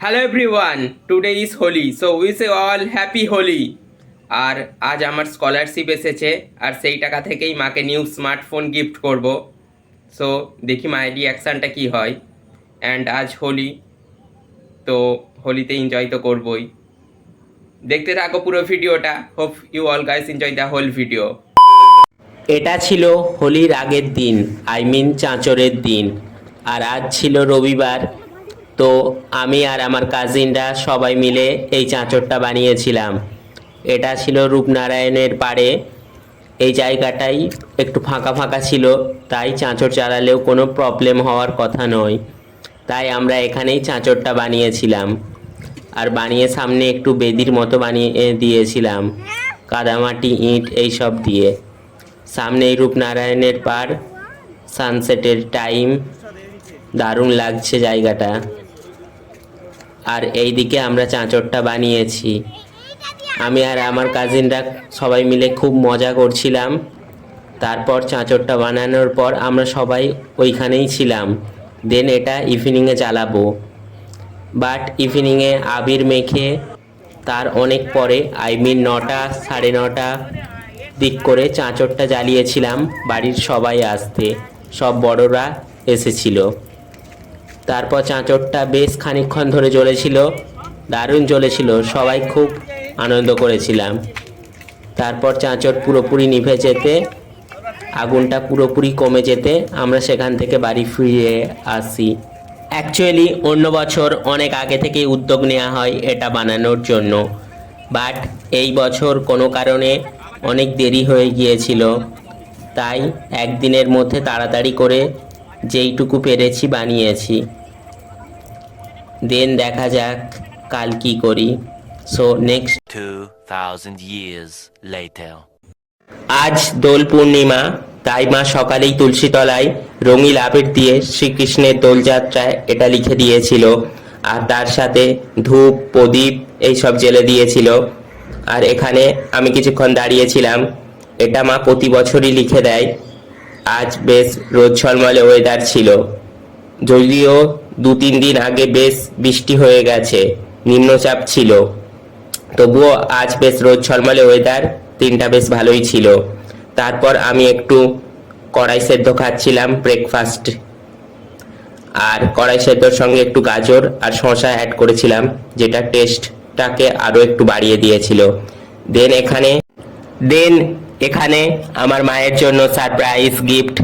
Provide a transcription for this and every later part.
Hello everyone today is Holi so wish a all happy Holi আর আজ আমার scholarship এসেছে, আর সেই টাকা থেকেই মাকে নিউ স্মার্টফোন গিফট করব। সো দেখি মায়ের রিয়াকশানটা কী হয়। অ্যান্ড আজ হোলি, তো হোলিতে এনজয় তো করবই। দেখতে থাকো পুরো ভিডিওটা। Hope you all guys enjoy the whole video এটা ছিল হোলির আগের দিন আই মিন চাঁচরের দিন। আর আজ ছিল রবিবার। তো আমি আর আমার কাজিনরা সবাই মিলে এই চাঁচরটা বানিয়েছিলাম। এটা ছিল রূপনারায়ণের পাড়ে এই জায়গাটাই একটু ফাঁকা ফাঁকা ছিল, তাই চাঁচর চালালেও কোনো প্রবলেম হওয়ার কথা নয়। তাই আমরা এখানেই চাঁচরটা বানিয়েছিলাম। আর বানিয়ে সামনে একটু বেদির মতো বানিয়ে দিয়েছিলাম। কাদামাটি, ইট, এইসব দিয়ে। সামনেই রূপনারায়ণের পার সানসেটের টাইম দারুণ লাগছে জায়গাটা। আর এই দিকে আমরা চাঁচরটা বানিয়েছি। আমি আর আমার কাজিনরা সবাই মিলে খুব মজা করছিলাম। তারপর চাঁচরটা বানানোর পর আমরা সবাই ওইখানেই ছিলাম। দেন এটা ইভিনিংয়ে জ্বালাবো। বাট ইভিনিংয়ে আবির মেখে তার অনেক পরে আই মিন নটা, সাড়ে নটা দিক করে চাঁচরটা জ্বালিয়েছিলাম বাড়ির সবাই আসতে। সব বড়রা এসেছিল। তারপর চাঁচরটা বেশ খানিকক্ষণ ধরে জ্বলেছিল, দারুণ জ্বলেছিল। সবাই খুব আনন্দ করেছিলাম। তারপর চাঁচর পুরোপুরি নিভে যেতে, আগুনটা পুরোপুরি কমে যেতে আমরা সেখান থেকে বাড়ি ফিরে আসি। অ্যাকচুয়ালি অন্য বছর অনেক আগে থেকেই উদ্যোগ নেওয়া হয় এটা বানানোর জন্য। বাট এই বছর কোনো কারণে অনেক দেরি হয়ে গিয়েছিল। তাই একদিনের মধ্যে তাড়াতাড়ি করে যেইটুকু পেরেছি বানিয়েছি। দেন দেখা যাক কাল কি করি। So next 2,000 years later. আজ দোল পূর্ণিমা তাই মা সকালেই তুলসী তলায় রঙিল আবির দিয়ে শ্রীকৃষ্ণের দোলযাত্রায় এটা লিখে দিয়েছিল। আর তার সাথে ধূপ প্রদীপ এইসব জেলে দিয়েছিল। আর এখানে আমি কিছুক্ষণ দাঁড়িয়েছিলাম। এটা মা প্রতি বছরই লিখে দেয়। আজ বেশ রোদ ঝলমলে ওয়েদার ছিল। যদিও দু তিন দিন আগে বেশ বৃষ্টি হয়ে গেছে নিম্নচাপ ছিল। তবুও আজ বেশ রোদ ঝলমলে ওয়েদার দিনটা বেশ ভালোই ছিল। তারপর আমি একটু কড়াই সেদ্ধ খাচ্ছিলাম ব্রেকফাস্ট আর কড়াই সেদ্ধর সঙ্গে একটু গাজর আর শসা অ্যাড করেছিলাম, যেটা টেস্টটাকে আরও একটু বাড়িয়ে দিয়েছিল। দেন এখানে দেন এখানে আমার মায়ের জন্য সারপ্রাইজ গিফট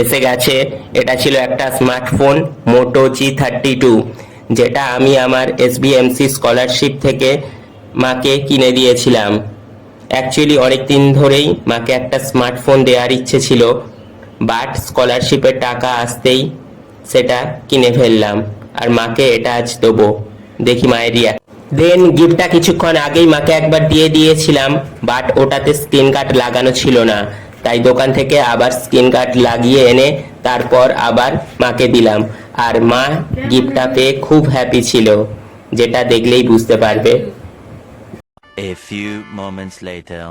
এসে গেছে। এটা ছিল একটা smartphone Moto G thirty two যেটা আমি আমার এসবিএমসি স্কলারশিপ থেকে মাকে কিনে দিয়েছিলাম। অ্যাকচুয়ালি অনেক দিন ধরেই মাকে একটা স্মার্টফোন দেওয়ার ইচ্ছে ছিল বাট স্কলারশিপের টাকা আসতেই সেটা কিনে ফেললাম, আর মাকে এটা আজ দেবো। দেখি মায়ের রিয়া দেন গিফটটা কিছুক্ষণ আগেই মাকে একবার দিয়ে দিয়েছিলাম বাট ওটাতে স্ক্রিন কার্ড লাগানো ছিল না। তাই দোকান থেকে আবার স্ক্রিন কার্ড লাগিয়ে এনে তারপর আবার মাকে দিলাম, আর মা গিফটটা পেয়ে খুব হ্যাপি ছিল, যেটা দেখলেই বুঝতে পারবে। A few moments later.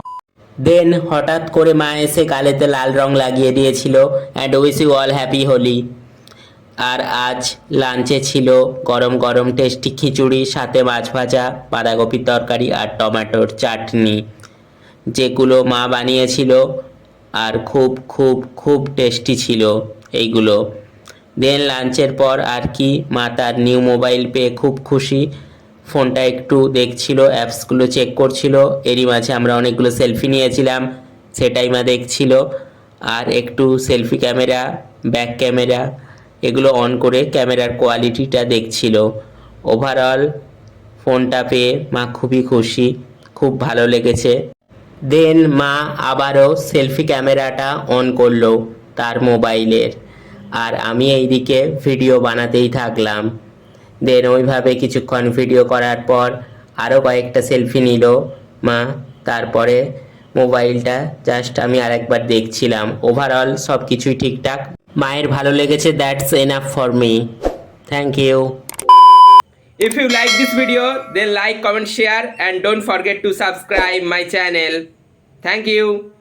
দেন হঠাৎ করে মা এসে গালেতে লাল রং লাগিয়ে দিয়েছিল and wish you all happy Holi. আর আজ লাঞ্চে ছিল গরম গরম টেস্টি খিচুড়ি, সাথে মাছ ভাজা, বাঁধাকপির তরকারি আর টমেটোর চাটনি। যেগুলো মা বানিয়েছিল আর খুব খুব খুব টেস্টি ছিল এইগুলো। দেন লাঞ্চের পর আর কি মা তার নিউ মোবাইল পেয়ে খুব খুশি। ফোনটা একটু দেখছিল, অ্যাপসগুলো চেক করছিল, এরই মাঝে আমরা অনেকগুলো সেলফি নিয়েছিলাম, সেটাই মা দেখছিল। আর একটু সেলফি ক্যামেরা ব্যাক ক্যামেরা এগুলো অন করে ক্যামেরার কোয়ালিটিটা দেখছিল। ওভারঅল ফোনটা পেয়ে মা খুবই খুশি, খুব ভালো লেগেছে। দেন মা আবারও সেলফি ক্যামেরাটা অন করল তার মোবাইলের আর আমি এইদিকে ভিডিও বানাতেই থাকলাম। দেন ওইভাবে কিছুক্ষণ ভিডিও করার পর আরও কয়েকটা সেলফি নিল মা। তারপরে মোবাইলটা জাস্ট আমি আরেকবার দেখছিলাম। ওভারঅল সব কিছুই ঠিকঠাক। মায়ের ভালো লেগেছে that's enough for me thank you If you like this video, then like, comment, share, and don't forget to subscribe my channel. Thank you.